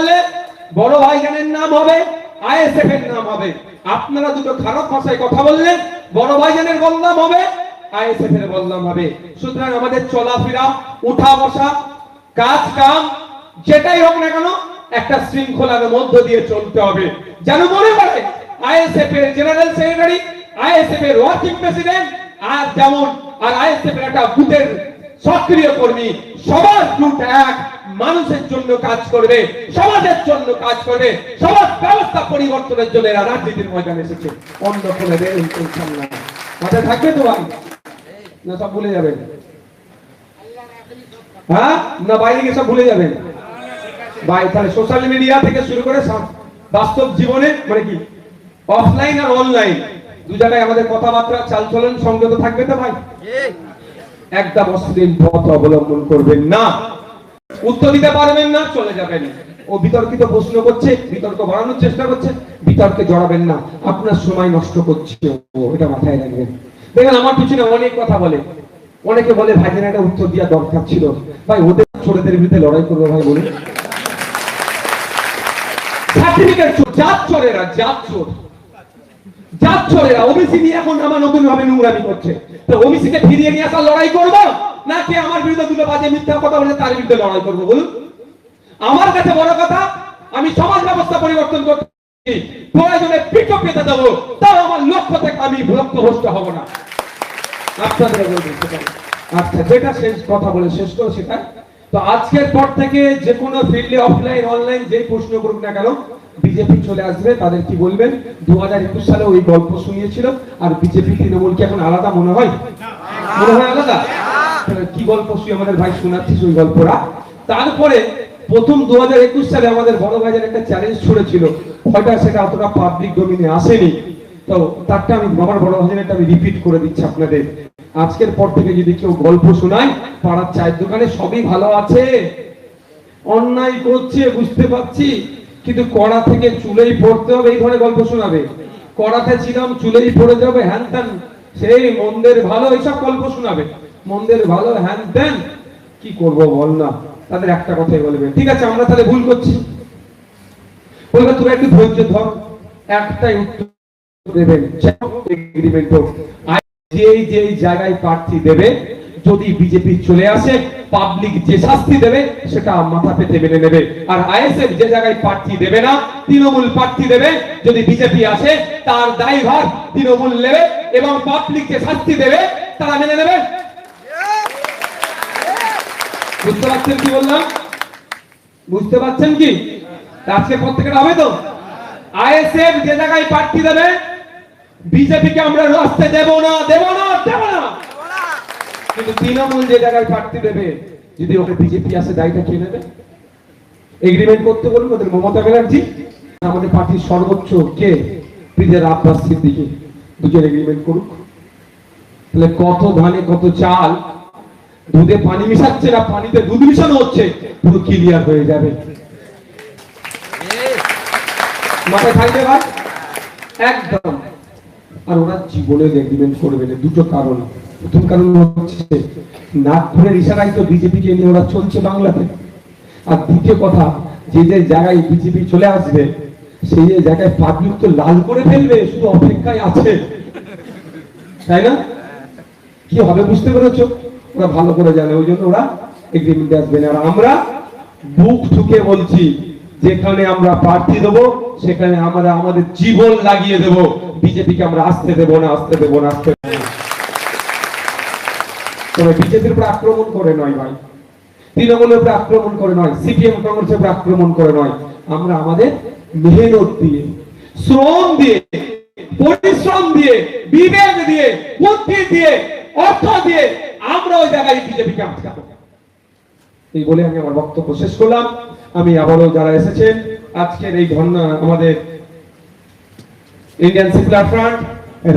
বললে বড় ভাইজানের নাম হবে আইএসএফ এর নাম হবে। আপনারা দুটো খারাপ ভাষায় কথা বললেন বড় ভাইজানের বদনাম হবে আইএসএফ এর বদনাম হবে। সুতরাং আমাদের চলাফেরা, উঠা বসা, কাজ কাম, যেটাই হোক না কেন, একটা শৃঙ্খলার মধ্য দিয়ে চলতে হবে। যেন মনে করে আইএসএফ এর জেনারেল সেক্রেটারি আইএসএফ এর ওয়ার্কিং প্রেসিডেন্ট, আর যেমন, আর আইএসএফ এর একটা বুথের সক্রিয় কর্মী, সবার গ্রুপ এক। মানুষের জন্য কাজ করবে সমাজের জন্য কাজ করবে সমাজ ব্যবস্থা পরিবর্তনের জন্য এরা রাজনীতির ময়দানে এসেছে। অন্য কোনো ইনশাল্লাহ। মাথায় থাকবে তো ভাই? না সব ভুলে যাবেন। হ্যাঁ? না বাইরে গিয়ে সব ভুলে যাবেন। ভাই তাহলে সোশ্যাল মিডিয়া থেকে শুরু করে বাস্তব জীবনে মানে কি অফলাইন আর অনলাইন দু জায়গায় আমাদের কথাবার্তা চালচলন সংযত থাকবে তো ভাই? একদম অশ্লীল পথ অবলম্বন করবেন না। উত্তর দিতে পারবেন না, চলে যাবেন। ও বিতর্কিত প্রশ্ন করছে, বিতর্ক বাড়ানোর চেষ্টা করছে, বিতর্কে জড়াবেন না। আপনার সময় নষ্ট করছে ও, এটা মাথায় রাখবেন। দেখেন, আমার পিছনে অনেক কথা বলে। অনেকে বলে, ভাইজান, একটা উত্তর দেওয়া দরকার ছিল। ভাই, ওদের ছোটদের বিরুদ্ধে লড়াই করব ভাই বলে এখন আমার নতুন ভাবে নোংরামি করছে। তো ওবিসি কে ফিরিয়ে নিয়ে আসার লড়াই করব? নাকি আমার বিরুদ্ধে দুটো বাজে মিথ্যা কথা বলে তার বিরুদ্ধে লড়াই করব বলুন? আমার কাছে বড় কথা, আমি সমাজ ব্যবস্থা পরিবর্তন করতে প্রয়োজনে পেতে দেবো। তাও আমার লক্ষ্য থেকে আমি হব না। আপনাদের আচ্ছা যেটা শেষ কথা বলে শেষ করো সেটা। তো আজকের পর থেকে যে কোনো ফিল্ডে অফলাইন অনলাইন যে প্রশ্ন করুক না কেন, বিজেপি চলে আসবে, তাদের কি বলবেন? দু হাজার একুশ সালে ওই গল্প শুনিয়েছিল, আর বিজেপি, তৃণমূল কি এখন আলাদা মনে হয়? মনে হয় আলাদা? কি গল্প শুয়ে আমাদের ভাই শোনাচ্ছিস ওই গল্পরা তারপরে প্রথম দু হাজার একুশ সালে আমাদের বড় ভাইয়ের একটা চ্যালেঞ্জ ছুড়েছিল। হয়তো সেটা অতটা পাবলিক ডোমিনে আসেনি। তো তারটা আমি আমার বড় ভাইজানটা আমি রিপিট করে দিচ্ছি আপনাদের। আজকের পর থেকে যদি কেউ গল্প শোনায়, পাড়ার চায়ের দোকানে সবই ভালো আছে। অন্যায় করছে, বুঝতে পারছি, কিন্তু কড়া থেকে চুলেই পড়তে হবে, এই ধরনের গল্প শোনাবে। কড়াতে ছিলাম, চুলেই পড়ে যাবে, হ্যান সেই মন্দের ভালো, এইসব গল্প শোনাবে। মন্দের ভালো হ্যান ত্যান কি করব বল না? তাদের একটা কথাই বলবে ঠিক আছে, আমরা তাহলে ভুল করছি। বলবে, তোরা একটু ধৈর্য ধর। একটাই উত্তর দেবেন এগ্রিমেন্ট হোক। যেই যেই জায়গায় প্রার্থী দেবে, যদি বিজেপি চলে আসে পাবলিক যে শাস্তি দেবে, সেটা মাথা পেতে মেনে নেবে। আর আইএসএফ যে জায়গায় প্রার্থী দেবে না, তৃণমূল প্রার্থী দেবে, যদি বিজেপি আসে, তার দায়ভার তৃণমূল নেবে, এবং পাবলিক যে শাস্তি দেবে, তারা মেনে নেবে। বুঝতে পারছেন কি বললাম? বুঝতে পারছেন কি? আজকে পর থেকে হবে তো আইএসএফ যে জায়গায় প্রার্থী দেবে, বিজেপিকে আমরা রাস্তে দেব না দেব না দেব না। কিন্তু তৃণমূল যে জায়গায় প্রার্থী দেবে, যদি ওকে বিজেপি আসে দায়টা কে নেবে? এগ্রিমেন্ট করতে বলুন ওদের মমতা ব্যানার্জি। আমাদের পার্টির সর্বোচ্চ কে? ব্রিজের আব্বাস সিদ্দিকি। দুজন এগ্রিমেন্ট করুক। তাহলে কত ধানে কত চাল দুধে পানি মিশাচ্ছে না, পানিতে দুধ মিশানো হচ্ছে, পুরো ক্লিয়ার হয়ে যাবে। মাথায় থাকবে ভাই? একদম। আর ওরা জীবনে এগ্রিমেন্ট দুটো কারণ। প্রথম কারণ হচ্ছে ইশারায় তো নিয়ে ওরা চলছে বাংলাতে। আর দ্বিতীয় কথা, যে যে জায়গায় বিজেপি চলে আসবে, সেই যে জায়গায় পাবলিক তো লাল করে ফেলবে, শুধু অপেক্ষায় আছে। তাই না? কি হবে বুঝতে পেরেছ? ওরা ভালো করে জানে, ওই জন্য ওরা এগ্রিমেন্টে আসবে না। আর আমরা বুক ঠুকে বলছি, যেখানে আমরা প্রার্থী দেব, সেখানে আমরা আমাদের জীবন লাগিয়ে দেব। বিজেপিকে আমরা আসতে দেব না, আসতে দেব না, আসতে তবে বিজেপির উপর আক্রমণ করে নয় ভাই। তৃণমূলের উপর আক্রমণ করে নয়, সিপিএম কংগ্রেসের উপর আক্রমণ করে নয়। আমরা আমাদের মেহনত দিয়ে, শ্রম দিয়ে, পরিশ্রম দিয়ে, বিবেক দিয়ে, বুদ্ধি দিয়ে, অর্থ দিয়ে বিজেপিকে এই বলে আমি আমার বক্তব্য শেষ করলাম। আমি আবারও যারা এসেছেন, আজকের এই ধর্ণা আমাদের ইন্ডিয়ান ফ্রন্ট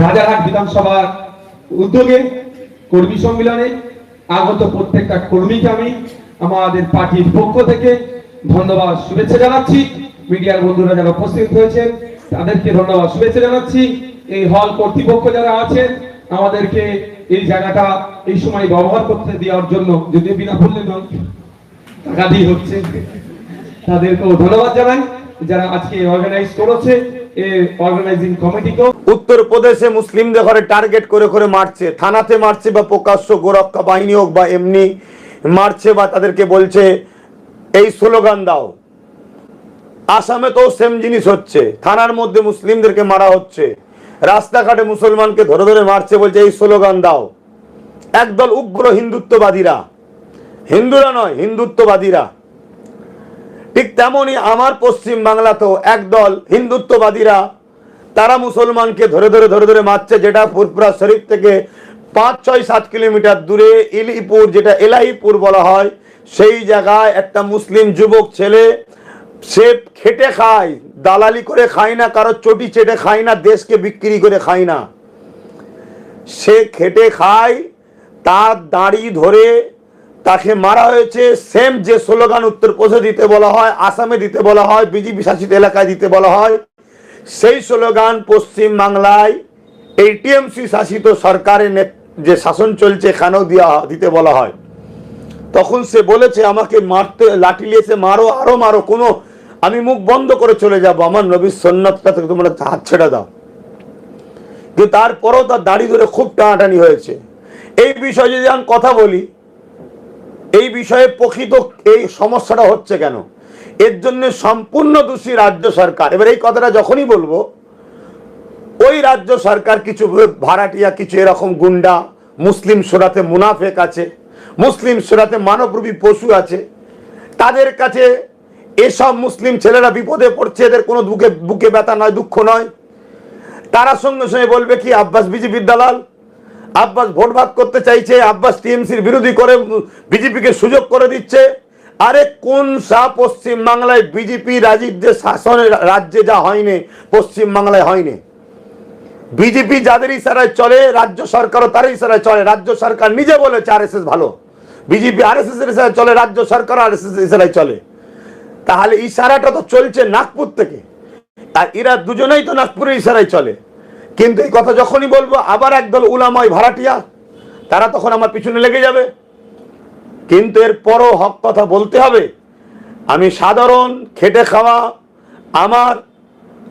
রাজারহাট বিধানসভার উদ্যোগে, কর্মী আগত প্রত্যেকটা কর্মীকে আমি আমাদের পার্টির পক্ষ থেকে ধন্যবাদ, শুভেচ্ছা জানাচ্ছি। মিডিয়ার বন্ধুরা যারা উপস্থিত হয়েছেন, তাদেরকে ধন্যবাদ, শুভেচ্ছা জানাচ্ছি। এই হল কর্তৃপক্ষ যারা আছেন, আমাদেরকে এই জায়গাটা এই সময় ব্যবহার করতে দেওয়ার জন্য যদিও বিনা মূল্যে নয়, টাকা দিয়ে হচ্ছে। তাদেরকেও ধন্যবাদ জানাই। যারা আজকে অর্গানাইজ করেছে অর্গানাইজিং কমিটিকেও উত্তরপ্রদেশে মুসলিমদের ঘরে টার্গেট করে করে মারছে। থানাতে মারছে বা প্রকাশ্য গোরক্ষা বাহিনী হোক বা এমনি মারছে বা তাদেরকে বলছে, এই স্লোগান দাও। আসামে তো সেম জিনিস হচ্ছে। থানার মধ্যে মুসলিমদেরকে মারা হচ্ছে। রাস্তাঘাটে মুসলমানকে ধরে ধরে মারছে বলছে, এই স্লোগান দাও। একদল উগ্র হিন্দুত্ববাদীরা। হিন্দুরা নয়, হিন্দুত্ববাদীরা। ঠিক তেমনই আমার পশ্চিম বাংলাতেও একদল হিন্দুত্ববাদীরা, তারা মুসলমানকে ধরে ধরে ধরে ধরে মারছে, যেটা ফুরপুরা শরীফ থেকে পাঁচ, ছয়, সাত কিলোমিটার দূরে ইলিপুর, যেটা এলাহিপুর বলা হয়, সেই জায়গায় একটা মুসলিম যুবক ছেলে সে খেটে খায়, দালালি করে খায় না, কারও চটি চেটে খায় না, দেশকে বিক্রি করে খায় না। সে খেটে খায়, তার দাড়ি ধরে তাকে মারা হয়েছে সেম যে স্লোগান উত্তরপ্রদেশে দিতে বলা হয়, আসামে দিতে বলা হয়, বিজেপি শাসিত এলাকায় দিতে বলা হয়, সেই স্লোগান পশ্চিম বাংলায় এই টিএমসি শাসিত সরকারের যে শাসন চলছে, এখানেও দেওয়া দিতে বলা হয়। তখন সে বলেছে, আমাকে মারতে, লাঠি লিয়েছে মারো, আরও মারো, কোনো আমি মুখ বন্ধ করে চলে যাব, আমার নবীর সন্ন্যতটা থেকে তোমরা হাত ছেড়ে দাও। কিন্তু তারপরেও তার দাড়ি ধরে খুব টানাটানি হয়েছে। এই বিষয়ে যদি আমি কথা বলি, এই বিষয়ে প্রকৃত এই সমস্যাটা হচ্ছে কেন? এর জন্য সম্পূর্ণ দোষী রাজ্য সরকার। এবার এই কথাটা যখনই বলব, ওই রাজ্য সরকার কিছু ভাড়াটিয়া, কিছু এরকম গুন্ডা, মুসলিম সোরাতে মুনাফেক আছে, মুসলিম সোরাতে মানবরূপী পশু আছে, তাদের কাছে এসব মুসলিম ছেলেরা বিপদে পড়ছে, এদের কোনো বুকে বুকে ব্যথা নয়, দুঃখ নয়। তারা সঙ্গে সঙ্গে বলবে কি, আব্বাস বিজেপির দালাল। আব্বাস ভোট ভাগ করতে চাইছে, আব্বাস টিএমসির বিরোধী করে বিজেপিকে সুযোগ করে দিচ্ছে। আরে কোন সা পশ্চিম বাংলায় বিজেপি রাজীবদের শাসনের রাজ্যে যা হয়নি পশ্চিম বাংলায় হয়নি? বিজেপি যাদের ইশারায় চলে, রাজ্য সরকারও তার ইশারায় চলে, রাজ্য সরকার নিজে বলেছে আর ভালো। বিজেপি আর এস এস এর ইশারায় চলে, রাজ্য সরকার আর এস ইশারায় চলে। তাহলে ইশারাটা তো চলছে নাগপুর থেকে। আর এরা দুজনেই তো নাগপুরের ইশারায় চলে। কিন্তু এই কথা যখনই বলব, আবার একদল উলামাই ভাড়াটিয়া, তারা তখন আমার পিছনে লেগে যাবে। কিন্তু এর পরও হক কথা বলতে হবে। আমি সাধারণ খেটে খাওয়া আমার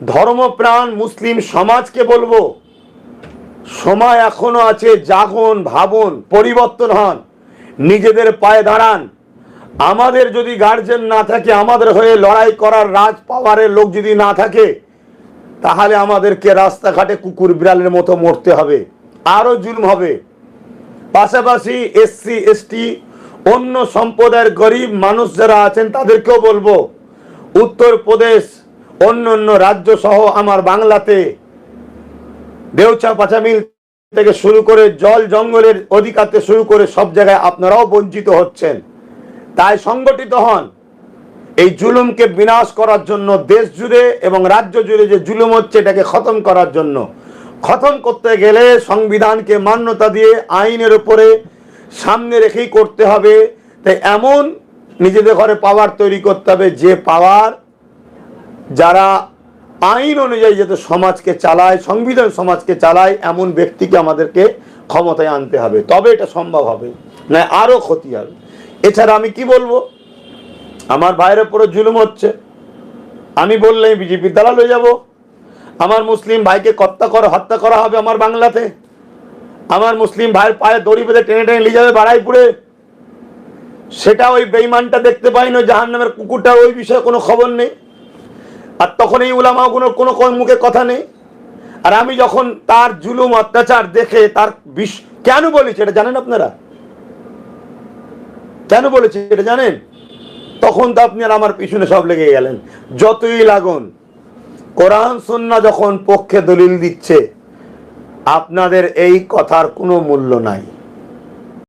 ধর্মপ্রাণ মুসলিম সমাজকে বলব, সময় এখনও আছে, জাগুন, ভাবুন, পরিবর্তন হন, নিজেদের পায়ে দাঁড়ান। আমাদের যদি গার্জেন না থাকে, আমাদের হয়ে লড়াই করার রাজ পাওয়ারের লোক যদি না থাকে, তাহলে আমাদেরকে রাস্তাঘাটে কুকুর বিড়ালের মতো মরতে হবে, আরও জুলুম হবে। পাশাপাশি এসসি, এসটি, অন্য সম্প্রদায়ের গরিব মানুষ যারা আছেন, তাদেরকেও বলব, উত্তরপ্রদেশ, অন্য অন্য রাজ্য সহ আমার বাংলাতে দেউচা পাচামিল থেকে শুরু করে জল জঙ্গলের অধিকার থেকে শুরু করে সব জায়গায় আপনারাও বঞ্চিত হচ্ছেন। তাই সংগঠিত হন। এই জুলুমকে বিনাশ করার জন্য দেশ জুড়ে এবং রাজ্য জুড়ে যে জুলুম হচ্ছে এটাকে খতম করার জন্য। খতম করতে গেলে সংবিধানকে মান্যতা দিয়ে আইনের উপরে সামনে রেখেই করতে হবে। তাই এমন নিজেদের ঘরে পাওয়ার তৈরি করতে হবে, যে পাওয়ার যারা আইন অনুযায়ী যাতে সমাজকে চালায়, সংবিধান সমাজকে চালায়, এমন ব্যক্তিকে আমাদেরকে ক্ষমতায় আনতে হবে। তবে এটা সম্ভব হবে না আরও ক্ষতি হবে। এছাড়া আমি কি বলব? আমার ভাইয়ের উপরে জুলুম হচ্ছে। আমি বললে বিজেপির দালাল হয়ে যাব। আমার মুসলিম ভাইকে হত্যা করা হত্যা করা হবে আমার বাংলাতে। আমার মুসলিম ভাইয়ের পায়ে দড়ি বেঁধে টেনে টেনে নিয়ে যাবে বাড়াইপুরে সেটা ওই বেইমানটা দেখতে পাই না জাহান নামের কুকুরটা, ওই বিষয়ে কোনো খবর নেই। আর তখন এই উলামাগুলোর কোনো মুখে কথা নেই। আর আমি যখন তার জুলুম, অত্যাচার দেখে তার বিষ কেন বলেছি? এটা জানেন আপনারা? কেন বলেছি এটা জানেন? তখন তো আপনি আর আমার পিছনে সব লেগে গেলেন। যতই লাগুন, কোরআন সন্না যখন পক্ষে দলিল দিচ্ছে, আপনাদের এই কথার কোনো মূল্য নাই।